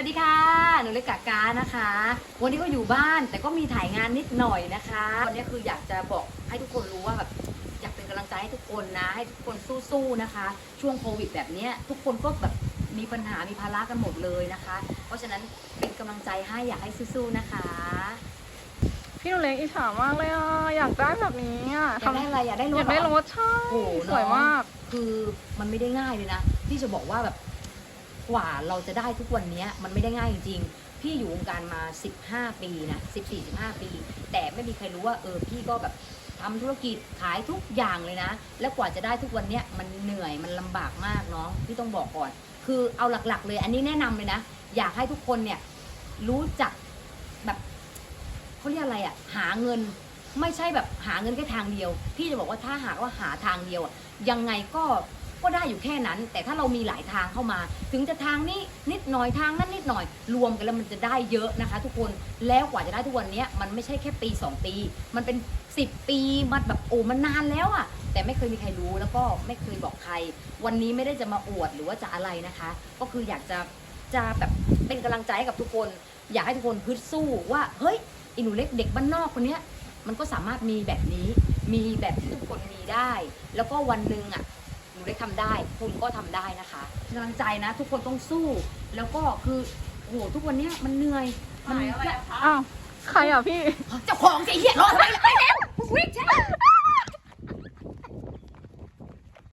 วัสดีค่ะ หนูเล็กกากานะคะ วันนี้ก็อยู่บ้านแต่ก็มีถ่ายงานนิดหน่อยนะคะ วันนี้คืออยากจะบอกให้ทุกคนรู้ว่าแบบอยากเป็นกำลังใจให้ทุกคนนะ ให้ทุกคนสู้ๆนะคะ ช่วงโควิดแบบเนี้ยทุกคนก็แบบมีปัญหา มีภาระกันหมดเลยนะคะ เพราะฉะนั้นเป็นกำลังใจให้อยากให้สู้ๆนะคะ พี่หนูเล็กอิจฉามากเลยอะ อยากได้แบบนี้อะอยากได้อะไรอยากได้รอถยากได้เหรรอถใช่โอ้โหสวยน้องมาก คือมันไม่ได้ง่ายเลยนะที่จะบอกว่าแบบ กว่าเราจะได้ทุกวันนี้มันไม่ได้ง่ายจริงๆ พี่อยู่วงการมา 15 ปีนะ14 15 ปี แต่ไม่มีใครรู้ว่าเออพี่ก็แบบทำธุรกิจขายทุกอย่างเลยนะ แล้วกว่าจะได้ทุกวันนี้มันเหนื่อยมันลำบากมากเนาะพี่ต้องบอกก่อน คือเอาหลักๆ เลย อันนี้แนะนำเลยนะ อยากให้ทุกคนเนี่ยรู้จักแบบเขาเรียกอะไรอะหาเงินไม่ใช่แบบหาเงินแค่ทางเดียว พี่จะบอกว่าถ้าหากว่าหาทางเดียวอะยังไงก็ ก็ได้อยู่แค่นั้น แต่ถ้าเรามีหลายทางเข้ามา ถึงจะทางนี้นิดหน่อยทางนั้นนิดหน่อยรวมกันแล้วมันจะได้เยอะนะคะ ทุกคนแล้วกว่าจะได้ทุกวันนี้มันไม่ใช่แค่ปี 2 ปี มันเป็น 10 ปีมันแบบโอ้มันนานแล้วอะแต่ไม่เคยมีใครรู้แล้วก็ไม่เคยบอกใคร วันนี้ไม่ได้จะมาอวดหรือว่าจะอะไรนะคะ ก็คืออยากจะจะแบบเป็นกำลังใจให้กับทุกคน อยากให้ทุกคนพึดสู้ว่าเฮ้ยอีหนูเล็กเด็กบ้านนอกคนเนี้ยมันก็สามารถมีแบบนี้ มีแบบที่ทุกคนมีได้ แล้วก็วันหนึ่งอะ นูได้ทำได้ คุณก็ทำได้นะคะกำลังใจนะ ทุกคนต้องสู้ แล้วก็คือโอ้โหทุกวันเนี้ยมันเหนื่อยมันอ้าวใครอะพี่เจ้าของสิเหี้ยรอดไปแล้วไปแล้ววิ่งใช่